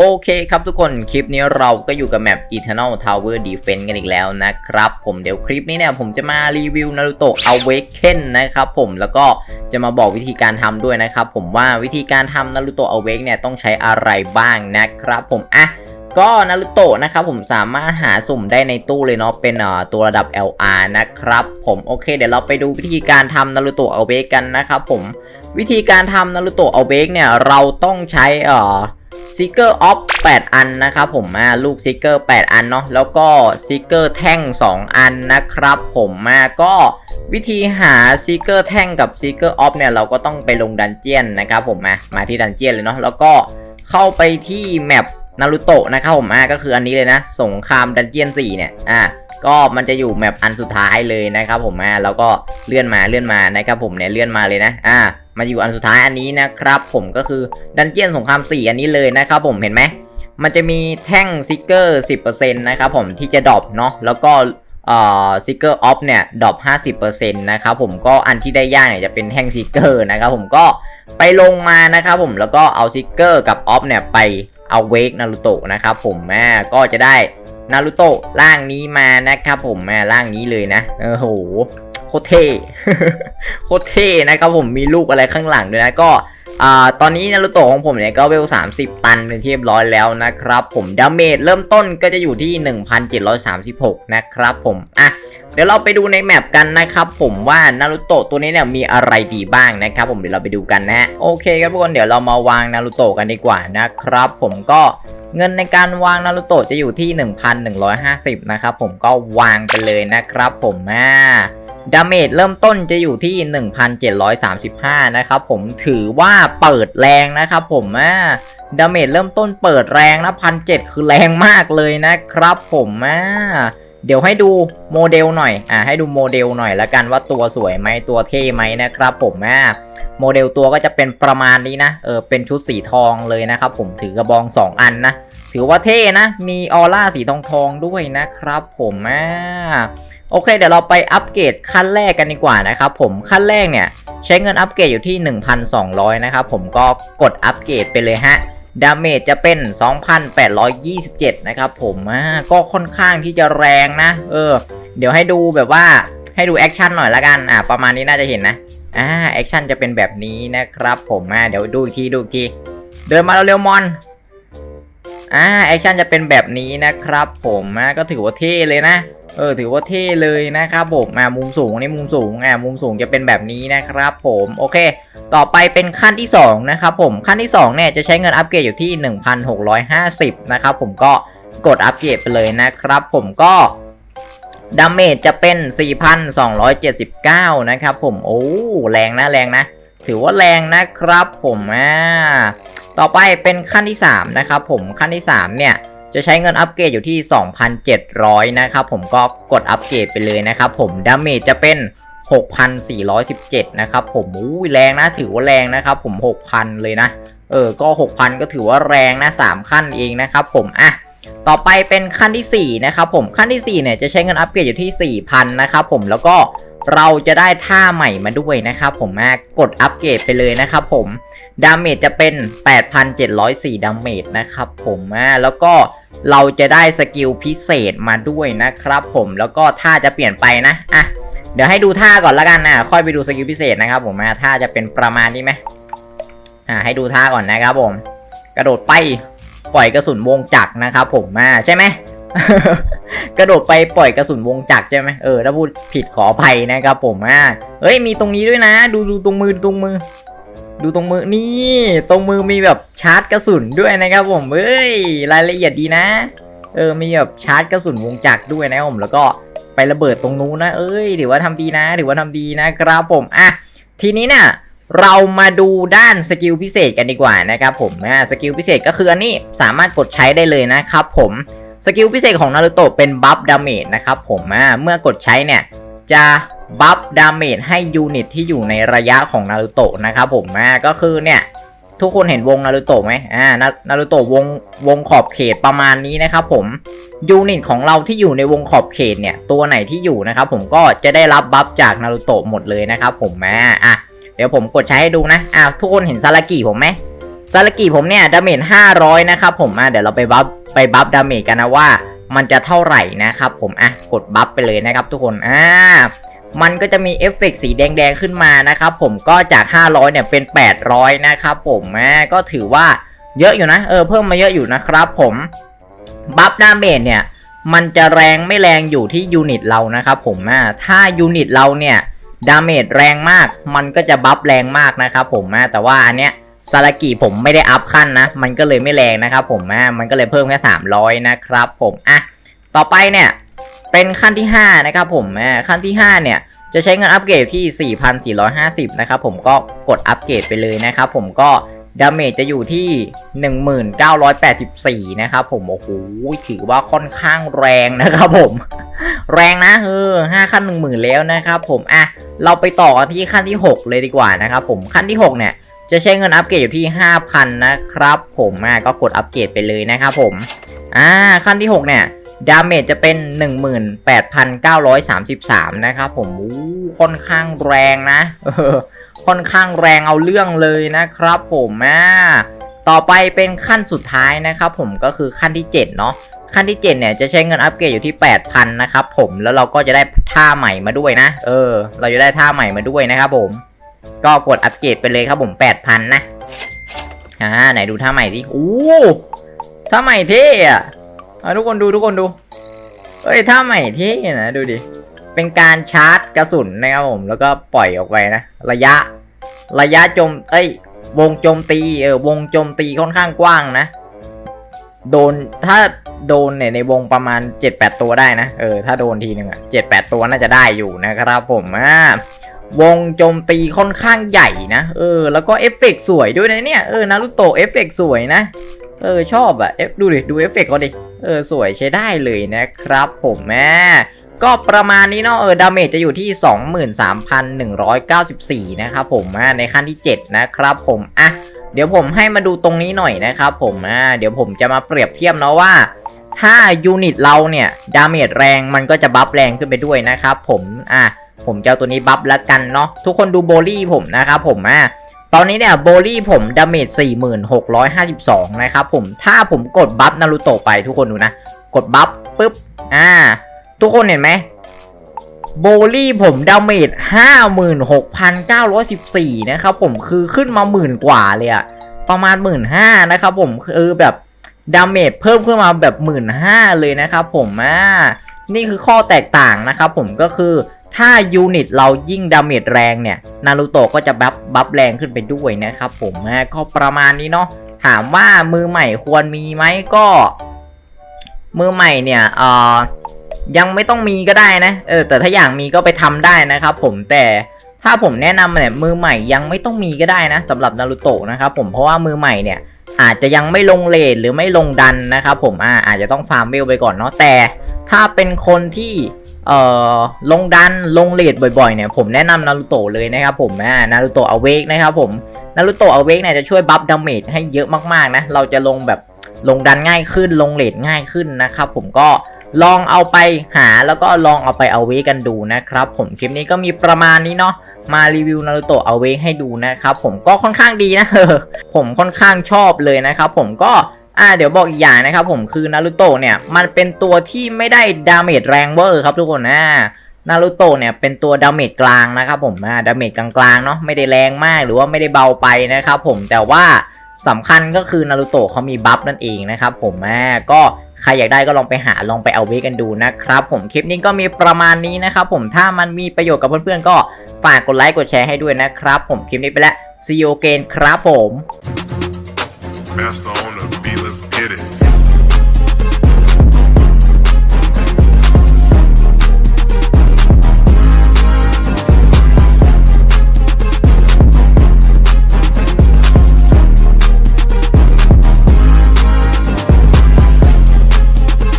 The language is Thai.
โอเคครับทุกคนคลิปนี้เราก็อยู่กับแมป Eternal Tower Defense กันอีกแล้วนะครับ ผมเดี๋ยวคลิปนี้เนี่ยผมจะมารีวิว Naruto Awaken นะครับผมแล้วก็จะมาบอกวิธีการทำด้วยนะครับผมว่าวิธีการทำ Naruto Awake เนี่ยต้องใช้อะไรบ้างนะครับผมอะก็นารูโตะนะครับผมสามารถหาสุ่มได้ในตู้เลยเนาะเป็นตัวระดับ LR นะครับผมโอเค เดี๋ยวเราไปดูวิธีการทำนารูโตะ Awake กันนะครับผมวิธีการทำนารูโตะ Awake เนี่ยเราต้องใช้เอ่อ ซิกเกอร์ออฟ8อันนะครับผมมาลูกซิกเกอร์8อันเนาะแล้วก็ซิกเกอร์แท่ง 2 อันนะครับผมมาก็วิธีหาซิกเกอร์แท่งกับซิกเกอร์ออฟเนี่ยเราก็ต้องไปลงดันเจียนนะครับผมมามาที่ดันเจียนเลยเนาะแล้วก็เข้าไปที่แมป นารูโตะนะครับผมอ่าก็คืออันนี้เลยนะสงครามดันเจียน4เนี่ยอ่าก็มันจะอยู่แมปอันสุดท้ายเลยนะครับผมอ่าแล้วก็เลื่อนมาเลื่อนมานะครับผมเนี่ยเลื่อนมาเลยนะอ่ามาอยู่อันสุดท้ายอันนี้นะครับผมก็คือดันเจียนสงคราม 4 อันนี้เลยนะครับผมเห็นไหมมันจะมีแท่งซิกเกอร์10%นะครับผมที่จะดรอปเนาะแล้วก็เอ่อซิกเกอร์ออฟเนี่ยดรอป50%นะครับผมก็อันที่ได้ยากเนี่ยจะเป็นแท่งซิกเกอร์นะครับผมก็ไปลงมานะครับผมแล้วก็เอาซิกเกอร์กับออฟเนี่ยไป เอาเวกนารูโตะนะครับผมแม่ก็จะได้นารูโตะร่างนี้มานะครับผมแม่ร่างนี้เลยนะโอ้โหโคตรเท่โคตรเท่นะครับผมมีลูกอะไรข้างหลังด้วยนะก็อตอนนี้นารูโตะของผมเนี่ยก็เวล 30 ตันเป็นที่เรียบร้อยแล้วนะครับผมดาเมจเริ่มต้นก็จะอยู่ที่ 1736 นะครับผมอะ ดี๋ยวเราไปดูในแมปกันนะครับผมว่านารูโตะตัวนี้เนี่ยมีอะไรดีบ้างนะครับผมเดี๋ยวเราไปดูกันนะโอเคครับทุกคนเดี๋ยวเรามาวางนารูโตะกันดีกว่านะครับ ผมก็เงินในการวางนารูโตะจะอยู่ที่ 1,150 นะครับผมก็วางไปเลยนะครับผมอ่าดาเมจเริ่มต้นจะอยู่ที่ 1,735 นะครับผมถือว่าเปิดแรงนะครับผมอ่าดาเมจเริ่มต้นเปิดแรงนะพันเคือแรงมากเลยนะครับผมอ่า เดี๋ยวให้ดูโมเดลหน่อย อ่าให้ดูโมเดลหน่อยละกันว่าตัวสวยไหมตัวเท่ไหมนะครับผมอ่าโมเดลตัวก็จะเป็นประมาณนี้นะ เออ เป็นชุดสีทองเลยนะครับผมถือกระบอง 2 อันนะ ถือว่าเท่นะ มีออร่าสีทองทองด้วยนะครับผมอ่าโอเค เดี๋ยวเราไปอัปเกรดขั้นแรกกันดีกว่านะครับผม ขั้นแรกเนี่ย ใช้เงินอัปเกรดอยู่ที่ 1,200 นะครับผมก็กดอัปเกรดไปเลยฮะ ดาเมจจะเป็น 2,827 นะครับผมอ่าก็ค่อนข้างที่จะแรงนะ เออ เดี๋ยวให้ดูแบบว่าให้ดูแอคชั่นหน่อยละกัน อ่าประมาณนี้น่าจะเห็นนะ อ่าแอคชั่นจะเป็นแบบนี้นะครับผมอ่าเดี๋ยวดูอีกทีดูอีกที เดินมาเร็วๆมอนอ่าแอคชั่นจะเป็นแบบนี้นะครับผมอ่าก็ถือว่าเท่เลยนะ เออถือว่าเท่เลยนะครับผมอ่ามุมสูงนี่มุมสูงอ่ามุมสูงจะเป็นแบบนี้นะครับผมโอเค ต่อไปเป็นขั้นที่2นะครับผมขั้นที่2เนี่ยจะใช้เงินอัปเกรดอยู่ที่ 1,650นะครับผมก็กดอัปเกรดไปเลยนะครับผมก็ดาเมจจะเป็น 4,279 นะครับผมโอ้แรงนะแรงนะ ถือว่าแรงนะครับผมอ่าต่อไปเป็นขั้นที่ 3 นะครับผมขั้นที่ 3 เนี่ย จะใช้เงินอัปเกรดอยู่ที่ 2,700 นะครับผมก็กดอัปเกรดไปเลยนะครับผมดาเมจจะเป็น 6,417 นะครับผมอู้ยแรงนะถือว่าแรงนะครับผม 6,000 เลยนะ เออก็ 6,000 ก็ถือว่าแรงนะ 3 ขั้นเองนะครับผมอะต่อไปเป็นขั้นทีสี่4 นะครับผมขั้นทีสี่ 4 เนี่ยจะใช้เงินอัปเกรดอยู่ที่ 4,000 นะครับผมแล้วก็เราจะได้ท่าใหม่มาด้วยนะครับผมอะกดอัปเกรดไปเลยนะครับผมดาเมจจะเป็น 8,704ดาเมจนะครับผมอ่าแล้วก็ เราจะได้สกิลพิเศษมาด้วยนะครับผมแล้วก็ท่าจะเปลี่ยนไปนะอะเดี๋ยวให้ดูท่าก่อนละกันนะค่อยไปดูสกิลพิเศษนะครับผมอ่าท่าจะเป็นประมาณนี้ไหมอ่าให้ดูท่าก่อนนะครับผม กระโดดไปปล่อยกระสุนวงจักรนะครับผมอ่าใช่ไหมกระโดดไปปล่อยกระสุนวงจักรใช่ไหมเออถ้าพูดผิดขออภัยนะครับผมอ่าเฮ้ยมีตรงนี้ด้วยนะ ดูดูตรงมือดูตรงมือ ดูตรงมือนี่ ตรงมือมีแบบชาร์จกระสุนด้วยนะครับผมเอ้ยรายละเอียดดีนะ เออมีแบบชาร์จกระสุนวงจักรด้วยนะครับผมแล้วก็ไประเบิดตรงนู้นนะเอ้ยถือว่าทำดีนะถือว่าทำดีนะครับผมอะทีนี้เนี่ยเรามาดูด้านสกิลพิเศษกันดีกว่านะครับผมอ่าสกิลพิเศษก็คืออันนี้สามารถกดใช้ได้เลยนะครับผมสกิลพิเศษของนารูโตะเป็นบัฟดาเมจนะครับผมอ่าเมื่อกดใช้เนี่ยจะ บัฟดาเมจให้ยูนิตที่อยู่ในระยะของนารูโตะนะครับผมอ่ก็คือเนี่ยทุกคนเห็นวงนารูโตะไหมอ่านารูโตะวงวงขอบเขตประมาณนี้นะครับผมยูนิตของเราที่อยู่ในวงขอบเขตเนี่ยตัวไหนที่อยู่นะครับผมก็จะได้รับบัฟจากนารูโตะหมดเลยนะครับผมอ่อะเดี๋ยวผมกดใช้ให้ดูนะอ่าทุกคนเห็นซาลากิผมไหมซาลากิผมเนี่ยดาเมจ500 นะครับผมอะเดี๋ยวเราไปบัฟไปบัฟดาเมจกันนะว่า มันจะเท่าไหร่นะครับผมอะกดบัฟไปเลยนะครับทุกคนอ่า มันก็จะมีเอฟเฟกต์สีแดงๆขึ้นมานะครับผมก็จาก 500เนี่ยเป็น 800 นะครับผมอ่ก็ถือว่าเยอะอยู่นะเออเพิ่มมาเยอะอยู่นะครับผมบัฟดาเมจเนี่ยมันจะแรงไม่แรงอยู่ที่ยูนิตเรานะครับผมอ่ถ้ายูนิตเราเนี่ยดาเมจแรงมาก มันก็จะบัฟแรงมากนะครับผมอ่แต่ว่าอันเนี้ยซาลากิผมไม่ได้อัพขั้นนะ มันก็เลยไม่แรงนะครับผมอ่มันก็เลยเพิ่มแค่ 300 นะครับผมอะต่อไปเนี่ย เป็นขั้นที่ 5 นะครับผมขั้นที่ 5 เนี่ย จะใช้เงินอัปเกรดที่ 4,450 นะครับผมก็กดอัปเกรดไปเลยนะครับผมก็ดาเมจจะอยู่ที่ 1984 นะครับผม โอ้โห ถือว่าค่อนข้างแรงนะครับผม แรงนะเออ5ขั้น 10,000 แล้วนะครับผม อะ เราไปต่อกันที่ขั้นที่ 6 เลยดีกว่านะครับผม ขั้นที่ 6 เนี่ย จะใช้เงินอัปเกรดอยู่ที่ 5,000 นะครับผม อะ ก็กดอัปเกรดไปเลยนะครับผม อ่า ขั้นที่ 6 เนี่ย ดาเมจจะเป็น 18,933 นะครับผมอู้ค่อนข้างแรงนะค่อนข้างแรงเอาเรื่องเลยนะครับผมอ่าต่อไปเป็นขั้นสุดท้ายนะครับผมก็คือขั้นที่ 7 เนาะขั้นที่ 7 เนี่ยจะใช้เงินอัปเกรดอยู่ที่ 8,000 นะครับผมแล้วเราก็จะได้ท่าใหม่มาด้วยนะ เออ เราจะได้ท่าใหม่มาด้วยนะครับผม ก็กดอัปเกรดไปเลยครับผม 8,000 นะอ่าไหนดูท่าใหม่สิอู้ท่าใหม่เท่อะ เอาทุกคนดูทุกคนดูเอ้ยท่าใหม่เท่นะดูดิ เป็นการชาร์จกระสุนนะครับผม แล้วก็ปล่อยออกไปนะ ระยะ ระยะโจม เอ้ย วงโจมตี เออ วงโจมตีค่อนข้างกว้างนะ โดน ถ้าโดนเนี่ยในวงประมาณ 7-8 ตัวได้นะ เออ ถ้าโดนทีหนึ่งอะ7-8ตัวน่าจะได้อยู่นะครับผมอ่าวงโจมตีค่อนข้างใหญ่นะ เออ แล้วก็เอฟเฟกต์สวยด้วยนะเนี่ย เออ นารุโตะเอฟเฟกต์สวยนะ เออชอบอะเอฟดูดิดูเอฟเฟกต์เขาดิเออสวยใช้ได้เลยนะครับผมแม่ก็ประมาณนี้เนาะเออดาเมจจะอยู่ที่ 23,194 นะครับผมอ่ในขั้นที่ 7 นะครับผมอะเดี๋ยวผมให้มาดูตรงนี้หน่อยนะครับผมอ่าเดี๋ยวผมจะมาเปรียบเทียบเนาะว่า ถ้ายูนิตเราเนี่ยดาเมจแรงมันก็จะบัฟแรงขึ้นไปด้วยนะครับผมอะผมจะเอาตัวนี้บัฟแล้วกันเนาะทุกคนดูโบลี่ผมนะครับผมอะ ตอนนี้เนี่ยโบลี่ผมดาเมจ 4652 นะครับผมถ้าผมกดบัฟนารูโตะไปทุกคนดูนะ กดบัฟปุ๊บ อ่า ทุกคนเห็นไหมโบลี่ผมดาเมจ 56,914 นะครับผมคือขึ้นมาหมื่นกว่าเลยอะประมาณ1 5ื่นนะครับผมคือแบบดาเมจเพิ่มขึ้นมาแบบ1 5ื่นเลยนะครับผมอ่านี่คือข้อแตกต่างนะครับผมก็คือ ถ้ายูนิตเรายิ่งดาเมจแรงเนี่ยนารูโตะก็จะบัฟบัฟแรงขึ้นไปด้วยนะครับผมอะก็ประมาณนี้เนาะถามว่ามือใหม่ควรมีไหมก็ มือใหม่เนี่ยเอ่อยังไม่ต้องมีก็ได้นะเออแต่ถ้าอยากมีก็ไปทำได้นะครับผมแต่ถ้าผมแนะนำเนี่ยมือใหม่ยังไม่ต้องมีก็ได้นะสำหรับนารูโตะนะครับผมเพราะว่ามือใหม่เนี่ยอาจจะยังไม่ลงเลทหรือไม่ลงดันนะครับผมอ่าอาจจะต้องฟาร์มเวลไปก่อนเนาะแต่ ถ้าเป็นคนที่ เอ่อลงดันลงเลทบ่อยๆเนี่ยผมแนะนำนารูโตะเลยนะครับผมอ่านารูโตะอเวกนะครับผมนารูโตะอเวกเนี่ยจะช่วยบัฟดาเมจให้เยอะมากๆนะเราจะลงแบบลงดันง่ายขึ้นลงเลทง่ายขึ้นนะครับผมก็ลองเอาไปหาแล้วก็ลองเอาไปเอาเวกันดูนะครับ ผมคลิปนี้ก็มีประมาณนี้เนาะมารีวิวนารูโตะเอาเวให้ดูนะครับผมก็ค่อนข้างดีนะผมค่อนข้างชอบเลยนะครับผมก็ อ่าเดี๋ยวบอกอีกอย่างนะครับผมคือนารูโตะเนี่ยมันเป็นตัวที่ไม่ได้ดาเมจแรงเวอร์ครับทุกคนนะนารูโตะเนี่ยเป็นตัวดาเมจกลางนะครับผมอ่าดาเมจกลางๆเนาะไม่ได้แรงมากหรือว่าไม่ได้เบาไปนะครับผมแต่ว่าสำคัญก็คือนารูโตะเขามีบัฟนั่นเองนะครับผมอ่าก็ใครอยากได้ก็ลองไปหาลองไปเอาเวกันดูนะครับผมคลิปนี้ก็มีประมาณนี้นะครับผมถ้ามันมีประโยชน์กับเพื่อนๆก็ฝากกดไลค์กดแชร์ให้ด้วยนะครับผมคลิปนี้ไปแล้ว see you again ครับผม Master